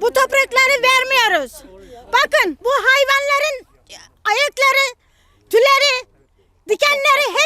Bu toprakları vermiyoruz. Bakın bu hayvanların ayakları, tüleri, dikenleri